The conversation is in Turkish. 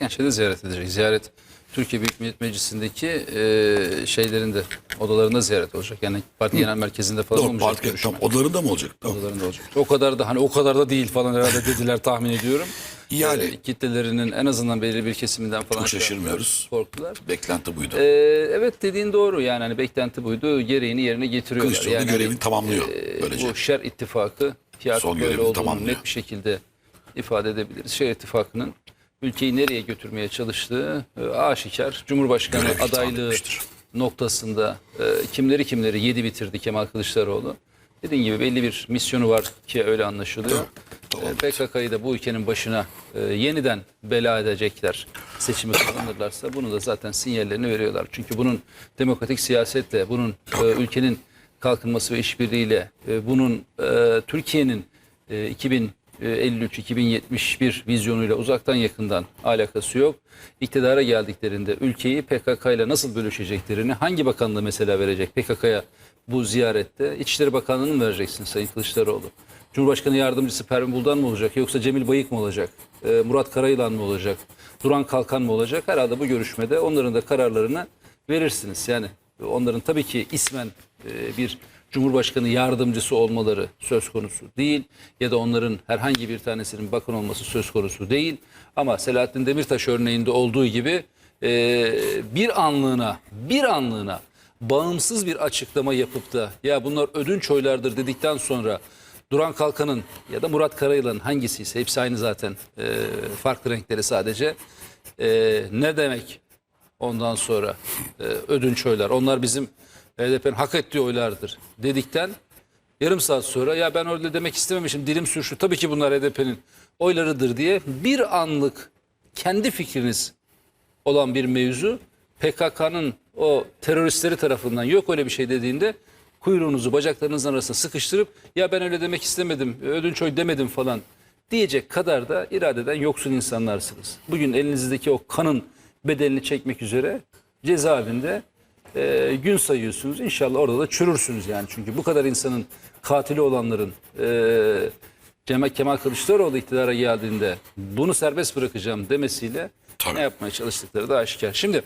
Gençleri ziyaret edecek. Ziyaret Türkiye Büyük Millet Meclisi'ndeki e, şeylerinde, odalarında ziyaret olacak. Yani parti genel merkezinde falan Doğru, olmayacak parti, görüşme. tam odalarında mı olacak? Tamam. Odalarında olacak. O kadar da hani o kadar da değil falan herhalde dediler tahmin ediyorum. Yani. E, kitlelerinin en azından belirli bir kesiminden falan Çok şaşırmıyoruz. korktular. Beklenti buydu. Ee, evet dediğin doğru yani hani beklenti buydu gereğini yerine getiriyorlar. Kılıçdaroğlu yani görevini tamamlıyor e, böylece. Bu şer ittifakı Son böyle olduğunu tamamlıyor. net bir şekilde ifade edebiliriz. Şer ittifakının ülkeyi nereye götürmeye çalıştığı e, aşikar. Cumhurbaşkanı Görevi adaylığı noktasında e, kimleri kimleri yedi bitirdi Kemal Kılıçdaroğlu. Dediğin gibi belli bir misyonu var ki öyle anlaşılıyor. E, PKK'yı da bu ülkenin başına e, yeniden bela edecekler. Seçimi kazanırlarsa bunu da zaten sinyallerini veriyorlar. Çünkü bunun demokratik siyasetle, bunun e, ülkenin kalkınması ve işbirliğiyle, e, bunun e, Türkiye'nin e, 2053-2071 vizyonuyla uzaktan yakından alakası yok. İktidara geldiklerinde ülkeyi PKK ile nasıl bölüşeceklerini, hangi bakanlığı mesela verecek PKK'ya bu ziyarette? İçişleri Bakanlığı'nı mı vereceksin Sayın Kılıçdaroğlu? Cumhurbaşkanı Yardımcısı Pervin Buldan mı olacak yoksa Cemil Bayık mı olacak? Ee, Murat Karayılan mı olacak? Duran Kalkan mı olacak? Herhalde bu görüşmede onların da kararlarını verirsiniz. Yani onların tabii ki ismen e, bir Cumhurbaşkanı yardımcısı olmaları söz konusu değil ya da onların herhangi bir tanesinin bakan olması söz konusu değil. Ama Selahattin Demirtaş örneğinde olduğu gibi e, bir anlığına bir anlığına bağımsız bir açıklama yapıp da ya bunlar ödünç oylardır dedikten sonra Duran Kalkan'ın ya da Murat Karayılan'ın hangisi ise hepsi aynı zaten e, farklı renkleri sadece E, ne demek ondan sonra e, ödünç oylar onlar bizim HDP'nin hak ettiği oylardır dedikten yarım saat sonra ya ben öyle demek istememişim dilim sürçtü tabii ki bunlar HDP'nin oylarıdır diye bir anlık kendi fikriniz olan bir mevzu PKK'nın o teröristleri tarafından yok öyle bir şey dediğinde kuyruğunuzu bacaklarınızın arasına sıkıştırıp ya ben öyle demek istemedim ödünç oy demedim falan diyecek kadar da iradeden yoksun insanlarsınız. Bugün elinizdeki o kanın bedelini çekmek üzere cezaevinde e, gün sayıyorsunuz. İnşallah orada da çürürsünüz yani. Çünkü bu kadar insanın katili olanların e, Cemal Kemal Kılıçdaroğlu iktidara geldiğinde bunu serbest bırakacağım demesiyle Tabii. ne yapmaya çalıştıkları da aşikar. Şimdi